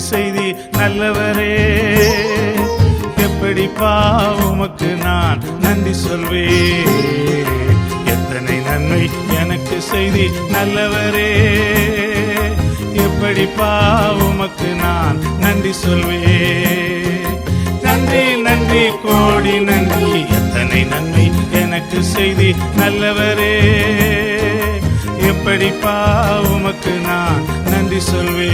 செய்தி நல்லவரே. எப்படிப்பா உமக்கு நான் நன்றி சொல்வேன்? எத்தனை நன்மை எனக்கு செய்தி நல்லவரே. எப்படிப்பா உமக்கு நான் நன்றி சொல்வேன்? நன்றி நன்றி கோடி நன்றி. எத்தனை நன்மை எனக்கு செய்தி நல்லவரே. எப்படிப்பா உமக்கு நான் சொல்வே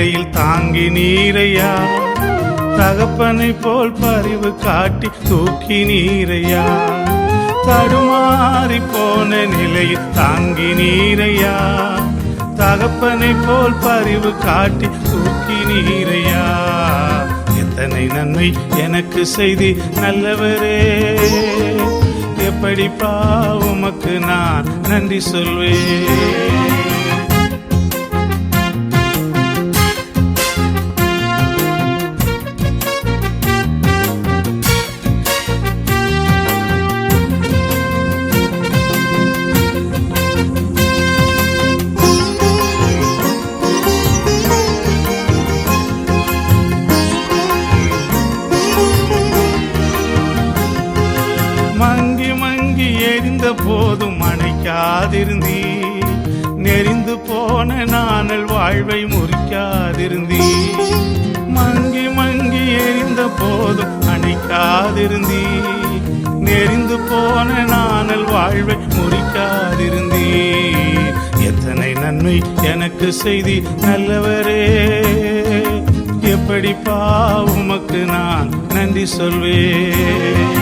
நிலையில் தாங்கி நீரையா? தகப்பனை போல் பறிவு காட்டி தூக்கி நீரையா? தடுமாறி போன நிலையில் தாங்கி நீரையா? தகப்பனை போல் பறிவு காட்டி தூக்கி நீரையா? எத்தனை நன்மை எனக்கு செய்தி நல்லவரே. எப்படிப்பா உமக்கு நான் நன்றி சொல்வேன். நெறிந்து போன நானல் வாழ்வை முறிக்காதிருந்தீ மங்கி மங்கி எரிந்த போதும் அணைக்காதிருந்தீ நெறிந்து போன நானல் வாழ்வை முறிக்காதிருந்தீ எத்தனை நன்மை எனக்கு செய்தி நல்லவரே. எப்படிப்பா உமக்கு நான் நன்றி சொல்வேன்.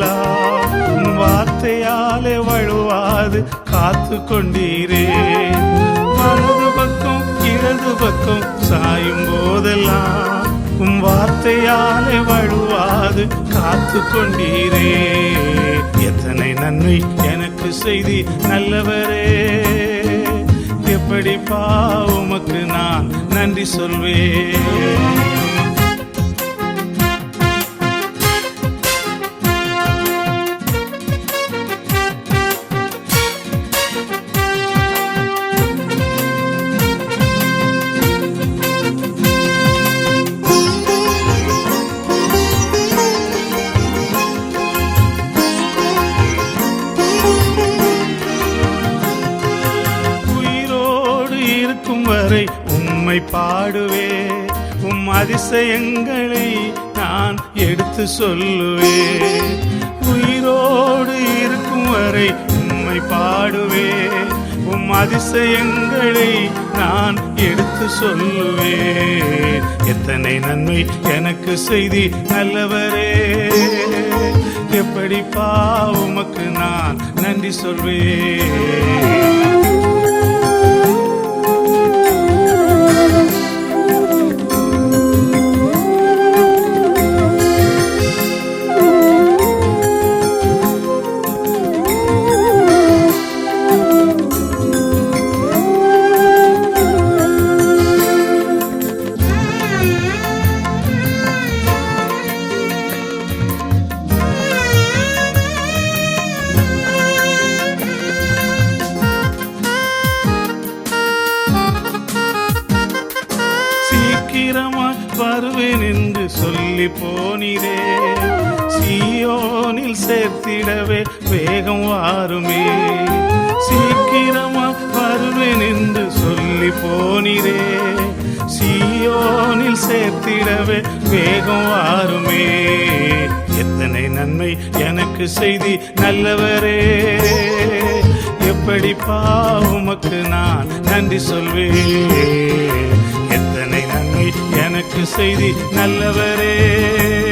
போதெல்லாம் உன் வார்த்தையாலே வழுவாது காத்து கொண்டீரே. வலது பக்கம் இடது பக்கம் சாயும் போதெல்லாம் உன் வார்த்தையாலே வழுவாது காத்து கொண்டீரே. எத்தனை நன்மை எனக்கு செய்தி நல்லவரே. எப்படி உமக்கு நான் நன்றி சொல்வேன். வரை உம்மை பாடுவே. உம் அதிசயங்களை நான் எடுத்து சொல்லுவே. உயிரோடு இருக்கும் வரை உம்மை பாடுவே. உம் அதிசயங்களை நான் எடுத்து சொல்லுவே. எத்தனை நன்மை எனக்கு செய்தி நல்லவரே. எப்படிப்பா உமக்கு நான் நன்றி சொல்வேன். சேர்த்திடவே வேகம் வாருமே. சீக்கிரமா வருவேன் என்று சொல்லி போனிரே. சீயோனில் சேர்த்திடவே வேகம் வாருமே. எத்தனை நன்மை எனக்கு செய்தி நல்லவரே. எப்படிப்பா உமக்கு நான் நன்றி சொல்வேன். எத்தனை நன்மை எனக்கு செய்தி நல்லவரே.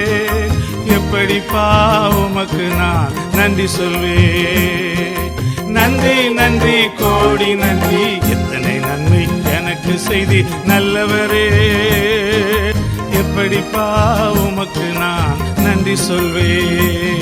இப்படிப்பா உமக்கு நான் நன்றி சொல்வேன்? நன்றி நன்றி கோடி நன்றி. எத்தனை நன்மை எனக்கு செய்தி நல்லவரே. எப்படிப்பா உமக்கு நான் நன்றி சொல்வேன்?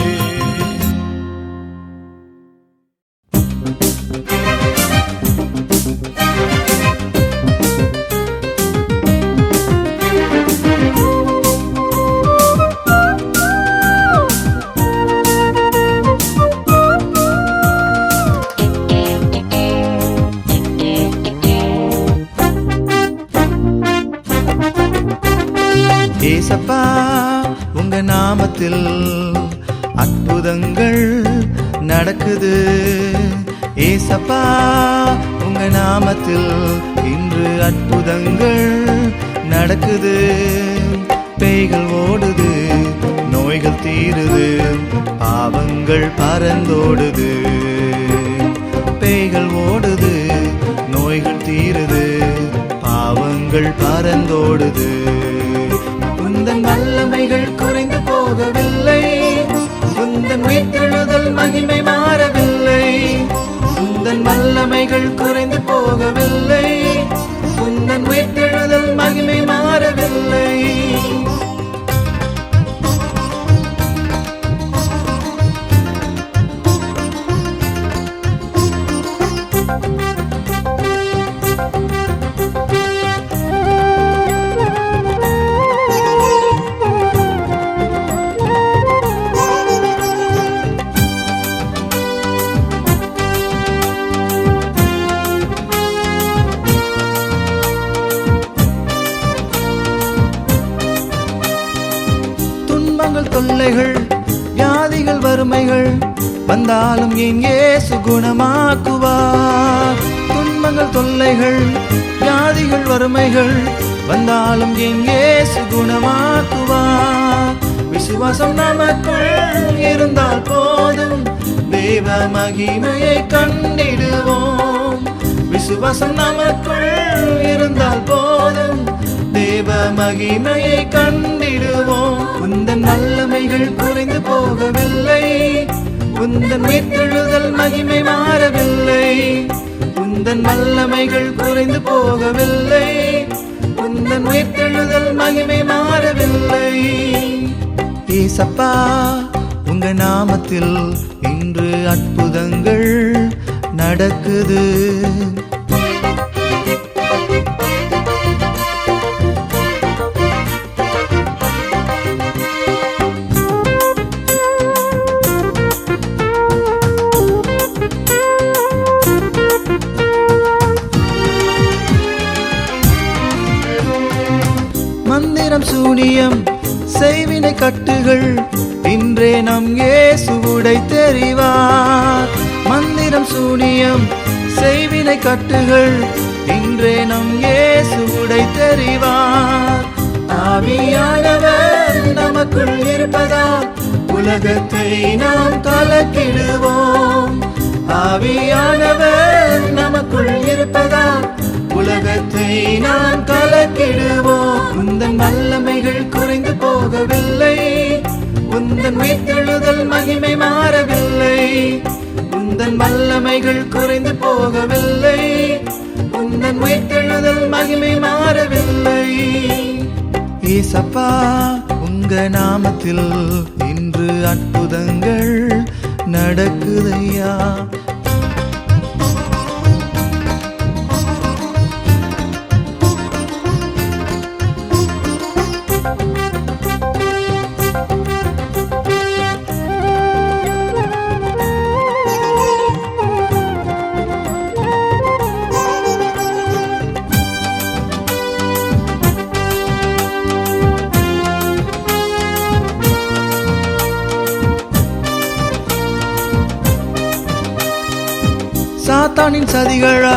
நோய்கள் தீருது. பாவங்கள் பறந்தோடுது. உந்தன் வல்லமைகள் குறைந்து போகவில்லை. உந்தன் உயிர்த்தெழுதல் மகிமை மாறவில்லை. உந்தன் வல்லமைகள் குறைந்து போகவில்லை. வந்தாலும் குணமாக்குவார். துன்பங்கள் தொல்லைகள் வியாதிகள் வறுமைகள் வந்தாலும் எங்கே சுகுணமாக்குவார் விசுவாசம் நமக்குள் இருந்தால் போதும். தேவ மகிமையை கண்டிடுவோம். விசுவாசம் நமக்குள் இருந்தால் போதும். தேவ மகிமையை கண்டிடுவோம். உந்தன் நல்லமைகள் குறைந்து போகவில்லை. உந்தன் மீட்டெழுதல் மகிமை மாறவில்லை. உந்தன் வல்லமைகள் குறைந்து போகவில்லை. உந்தன் மீட்டெழுதல் மகிமை மாறவில்லை. ஏசப்பா உங்க நாமத்தில் இன்று அற்புதங்கள் நடக்குது. அறிவார். மந்திரம் சூனியம் செய்வினை கட்டுகள் இன்றே நம் இயேசுவுடை தெரிவார். ஆவியானவர் நமக்குள் இருப்பதால் உலகத்தை நாம் கலக்கிடுவோம். ஆவியானவர் நமக்குள் இருப்பதால் உலகத்தை நாம் கலக்கிடுவோம். உந்தன் வல்லமைகள் குறைந்து போகவில்லை. உந்தன் மீட்டெழுதல் மகிமை மாறவில்லை. உந்தன் வல்லமைகள் குறைந்து போகவில்லை. உந்தன் மீட்டெழுதல் மகிமை மாறவில்லை. ஏசப்பா உங்க நாமத்தில் இன்று அற்புதங்கள் நடக்குதையா? சாத்தானின் சதிகளா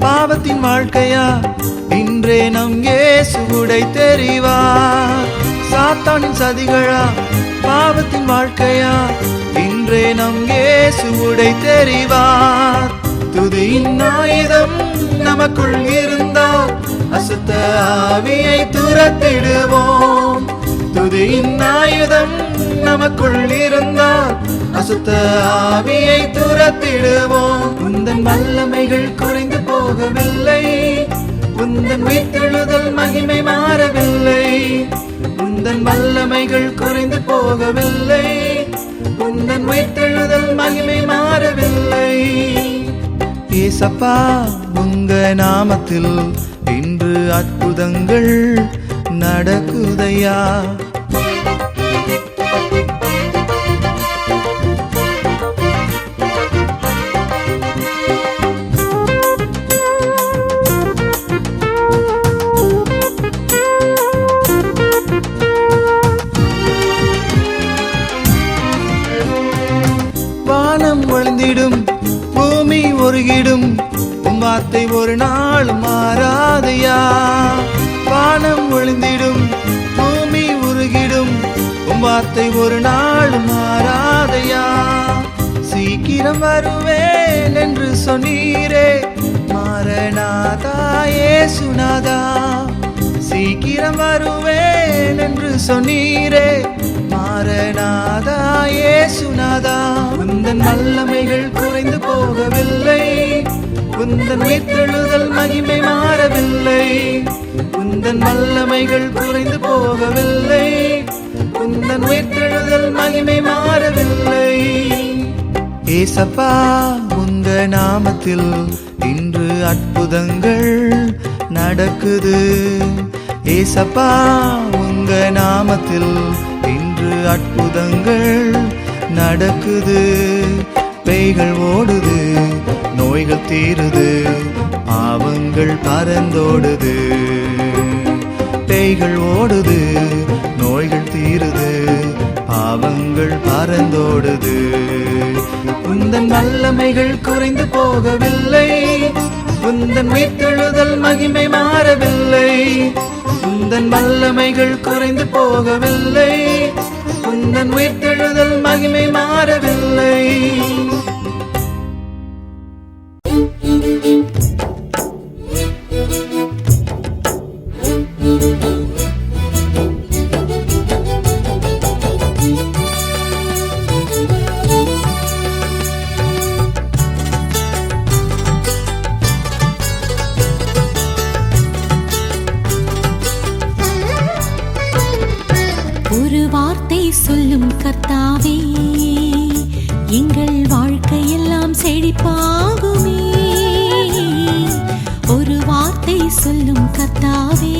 பாவத்தின் வாழ்க்கையா? இன்றே நம் இயேசுவுடை தெரிவா. சாத்தானின் சதிகளா பாவத்தின் வாழ்க்கையா? இன்றே நம் இயேசுவுடை தெரிவார் துதியின் ஆயுதம் நமக்குள் இருந்தால் அசுத்த ஆவியை துரத்திடுவோம். துதியின் ஆயுதம் நமக்குள் இருந்தால் அசுத்த ஆவியை துரத்திடுவோம். உந்தன் வல்லமைகள் குறைந்து போகவில்லை. உந்தன் உயிர்த்தெழுதல் மகிமை மாறவில்லை. உந்தன் வல்லமைகள் குறைந்து போகவில்லை. உந்தன் உயிர்த்தெழுதல் மகிமை மாறவில்லை. ஏசப்பா உங்க நாமத்தில் இன்று அற்புதங்கள் நடக்குதையா? வானம் ஒளிந்திடும் பூமி ஒருகிடும் உம் வார்த்தை ஒரு நாள் மாறாதையா? வானம் ஒளிந்திடும் பூமி உருகிடும் உம் வார்த்தை ஒரு நாள் மாறாதையா? சீக்கிரம் வருவேன் என்று சொன்னீரே மாறனாதா ஏசுநாதா சீக்கிரம் வருவேன் என்று சொன்னீரே மாறனாதா ஏசுநாதா உந்தன் வல்லமைகள் குறைந்து போகவில்லை. உந்தன் மீத்தெழுதல் மகிமை மாறவில்லை. உந்தன் வல்லமைகள் குறைந்து போகவில்லை. உந்தன் உயிர்த்தெழுதல் மகிமை மாறவில்லை. ஏசப்பா உங்க நாமத்தில் இன்று அற்புதங்கள் நடக்குது. ஏசப்பா உங்க நாமத்தில் இன்று அற்புதங்கள் நடக்குது. பேய்கள் ஓடுது நோய்கள் தீருது பாவங்கள் பறந்தோடுது. பேய்கள் ஓடுது நோய்கள் தீருது பாவங்கள் பறந்தோடுது. உந்தன் வல்லமைகள் குறைந்து போகவில்லை. உந்தன் மீட்டெழுதல் மகிமை மாறவில்லை. உந்தன் வல்லமைகள் குறைந்து போகவில்லை. உந்தன் உயிர்த்தெழுதல் மகிமை மாறவில்லை. வார்த்தை சொல்லும் கர்த்தாவே எங்கள் வாழ்க்கையெல்லாம் செழிப்பாகுமே. ஒரு வார்த்தை சொல்லும் கர்த்தாவே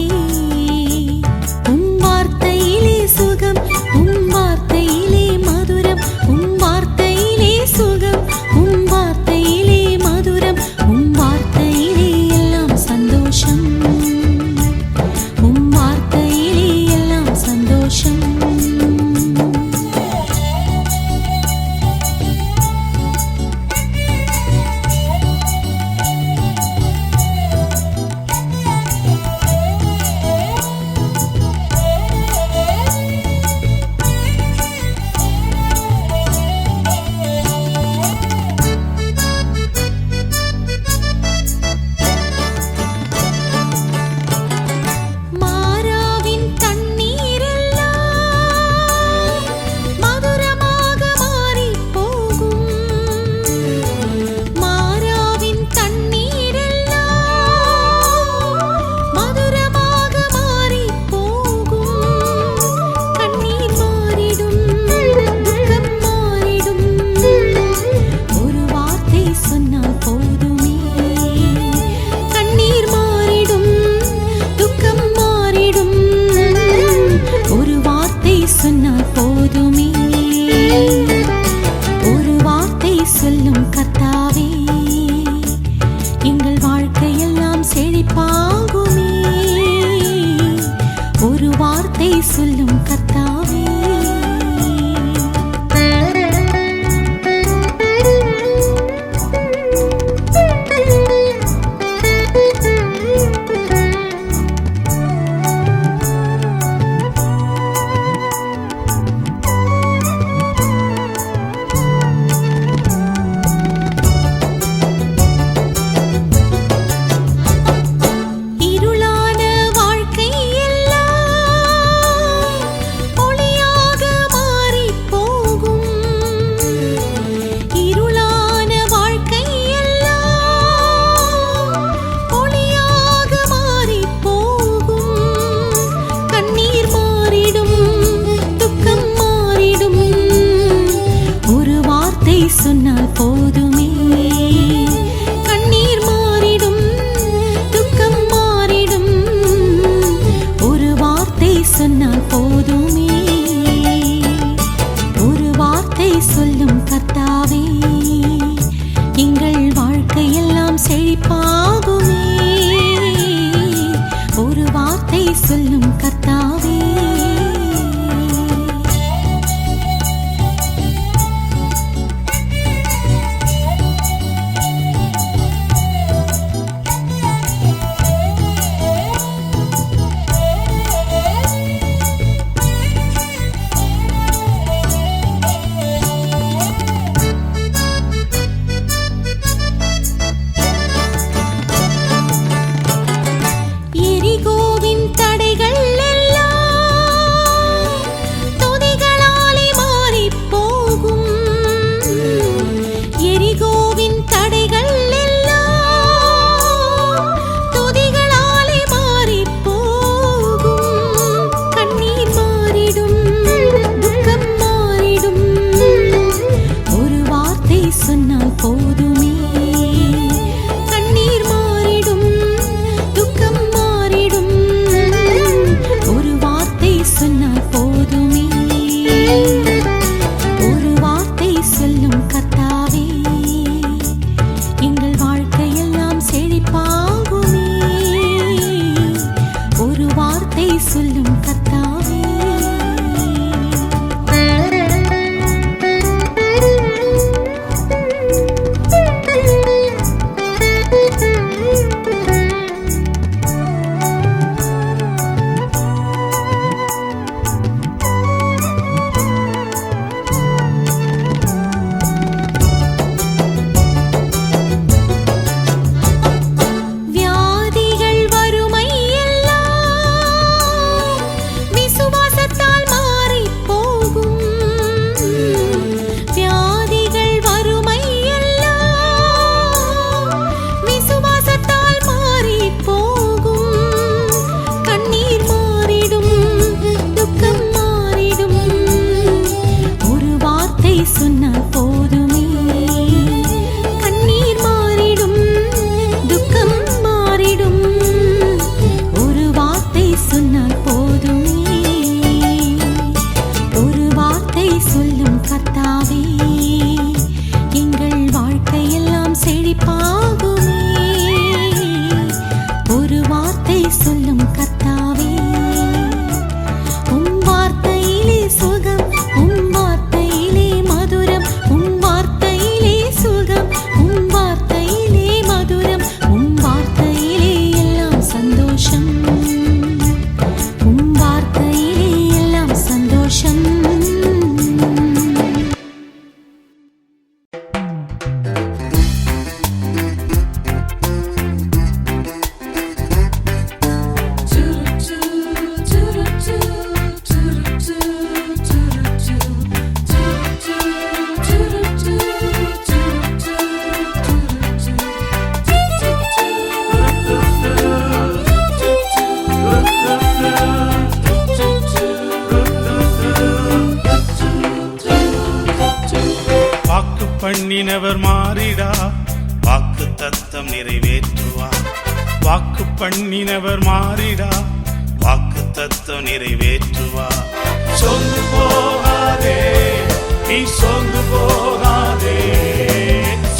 நீ சோர்ந்து போகாதே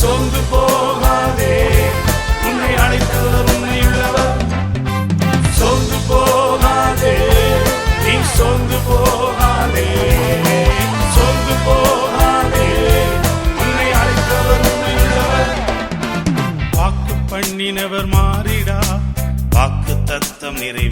சோர்ந்து போகாதே உன்னை அழைத்தவர் உன்னை உள்ளவர் சோர்ந்து போகாதே நீ சோர்ந்து போகாதே சோர்ந்து போகாதே உன்னை அழைத்தவர் உன்னை உள்ளவர் வாக்கு பண்ணினவர் மாறிடா. வாக்கு தத்தம் நிறைவு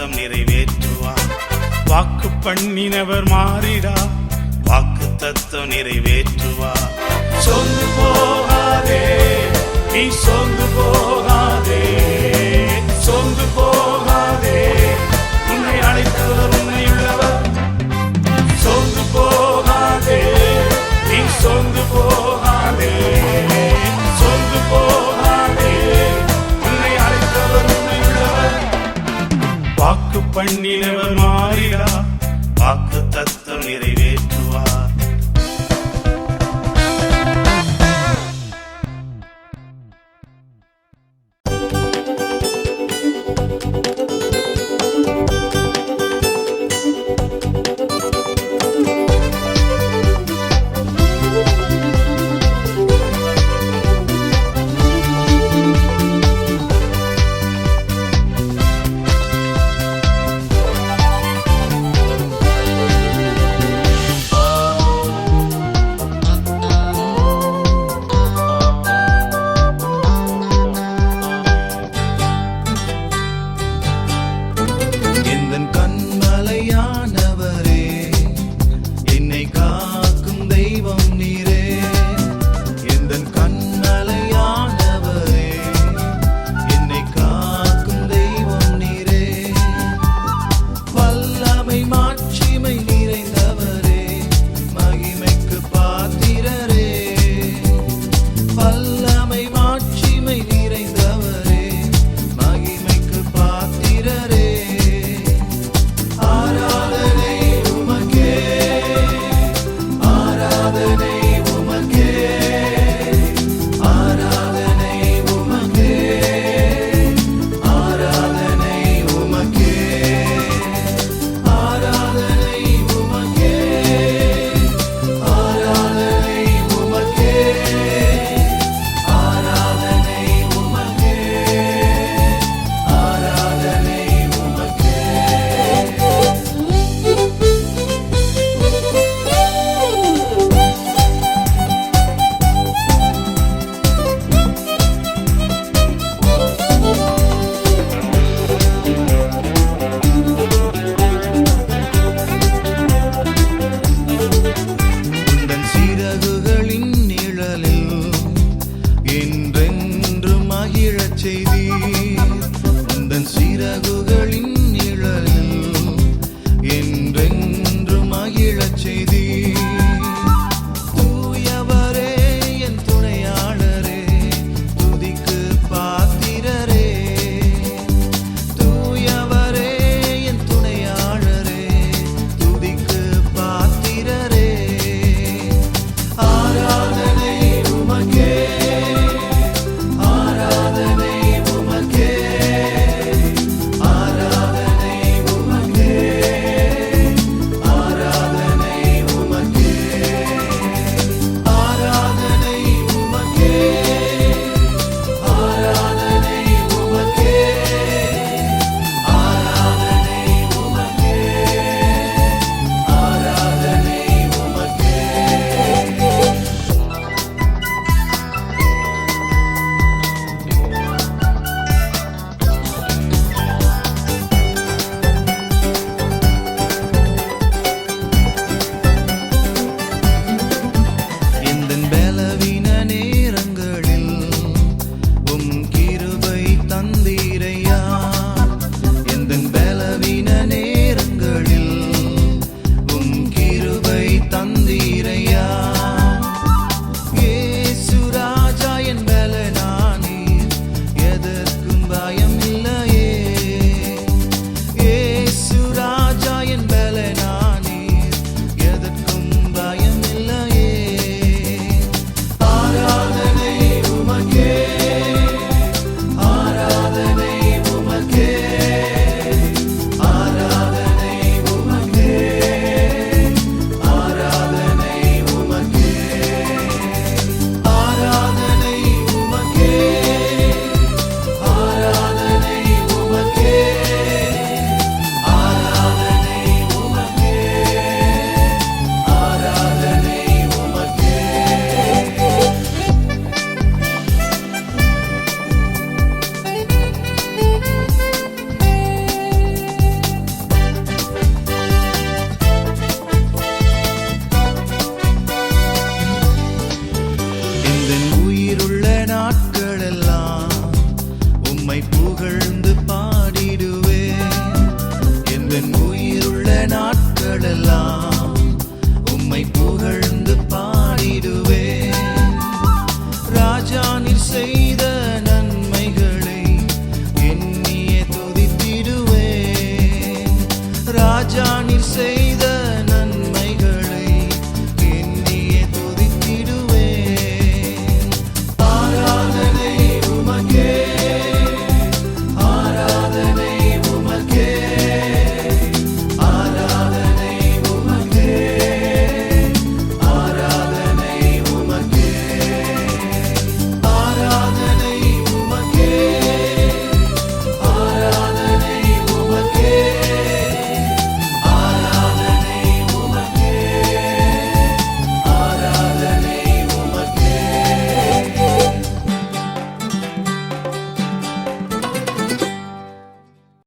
சித்தம் நிறைவேற்றுவார் வாக்கு பண்ணினவர் மாறிடா. வாக்கு தத்துவம் நிறைவேற்றுவார் சொந்து போகாதே. நீ சொந்து போக பண்ணினவர்